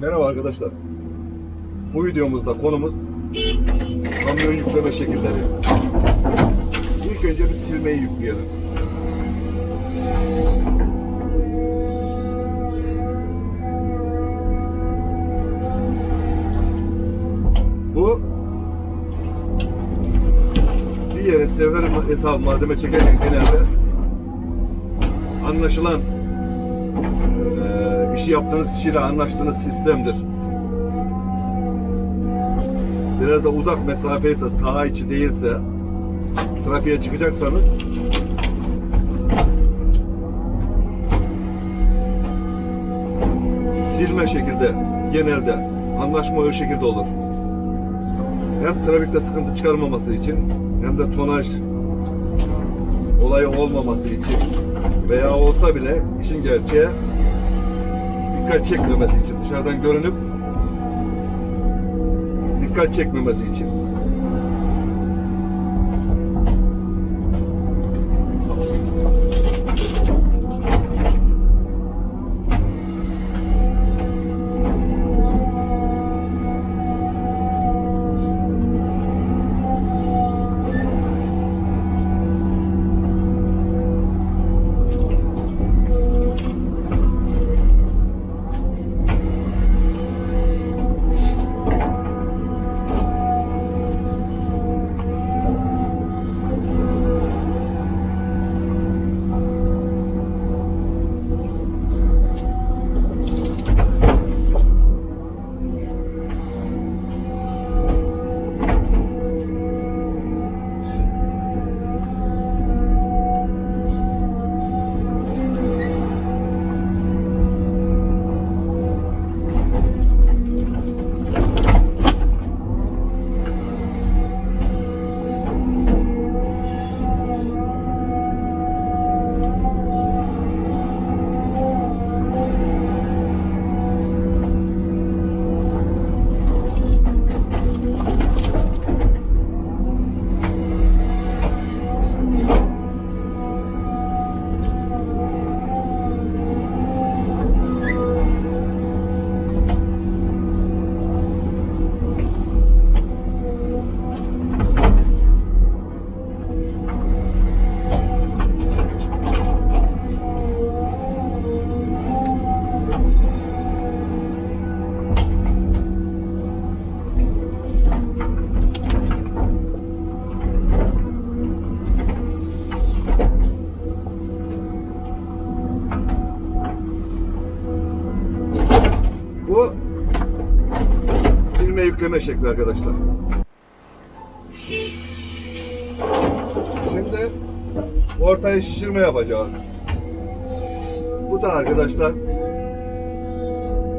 Merhaba arkadaşlar. Bu videomuzda konumuz kamyon yükleme şekilleri. İlk önce bir silmeyi yükleyelim. Bu bir yere sefer hesabı malzeme çekerken genelde anlaşılan işi yaptığınız kişiyle anlaştığınız sistemdir. Biraz da uzak mesafe ise, saha içi değilse, trafiğe çıkacaksanız silme şekilde genelde anlaşma o şekilde olur. Hem trafikte sıkıntı çıkarmaması için hem de tonaj olayı olmaması için veya olsa bile işin gerçeğe dikkat çekmemesi için dışarıdan görünüp dikkat çekmemesi için. Yükleme şekli arkadaşlar. Şimdi ortaya şişirme yapacağız. Bu da arkadaşlar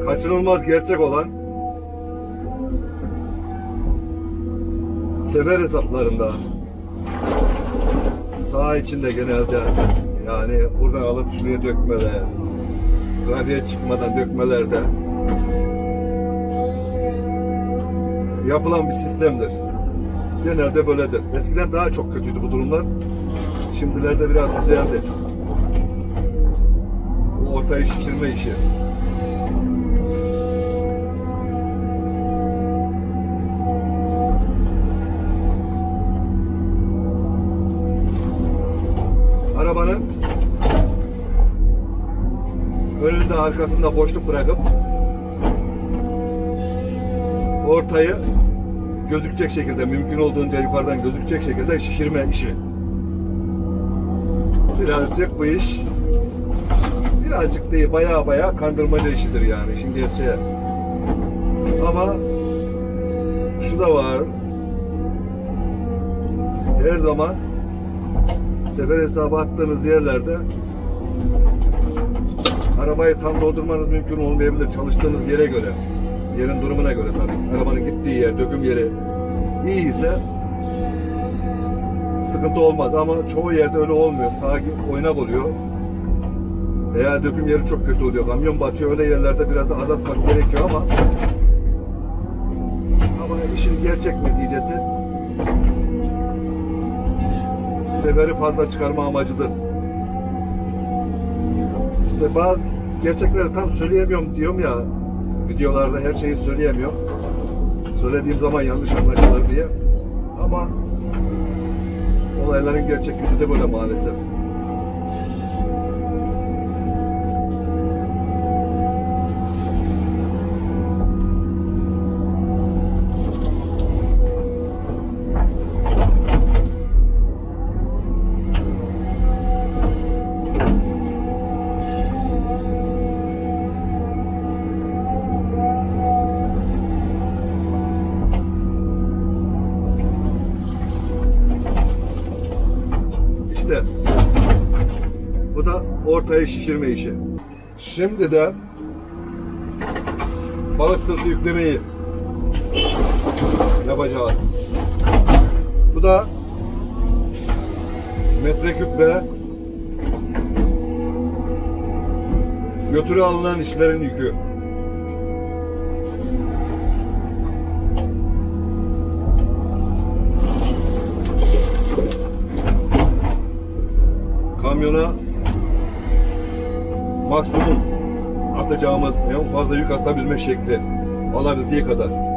kaçınılmaz gerçek olan sefer hesaplarında sağ içinde genelde yani buradan alıp şuraya dökmeler, trafiğe çıkmadan dökmelerde yapılan bir sistemdir. Genelde böyledir. Eskiden daha çok kötüydü bu durumlar. Şimdilerde biraz düzeldi. Bu ortayı şişirme işi. Arabanın önünde arkasında boşluk bırakıp ortayı gözükecek şekilde mümkün olduğunca yukarıdan gözükecek şekilde şişirme işi. Birazcık bu iş birazcık değil baya baya kandırmaca işidir yani şimdi gerçeğe. Ama şu da var. Her zaman sefer hesabı attığınız yerlerde arabayı tam doldurmanız mümkün olmayabilir çalıştığınız yere göre. Yerin durumuna göre tabii. Arabanın gittiği yer, döküm yeri iyi ise sıkıntı olmaz ama çoğu yerde öyle olmuyor. Sağ oynak oluyor. Veya döküm yeri çok kötü oluyor. Kamyon batıyor. Öyle yerlerde biraz da azaltmak gerekiyor ama ama işin gerçek neticesi seferi fazla çıkarma amacıdır. İşte bazı gerçekleri tam söyleyemiyorum diyorum ya videolarda her şeyi söyleyemiyorum. Söylediğim zaman yanlış anlaşılır diye. Ama olayların gerçek yüzü de böyle maalesef. Ortaya şişirme işi. Şimdi de balık sırtı yüklemeyi yapacağız. Bu da metreküp ve götürü alınan işlerin yükü. kamyona maksimum atacağımız en fazla yük atabilme şekli alabildiği kadar.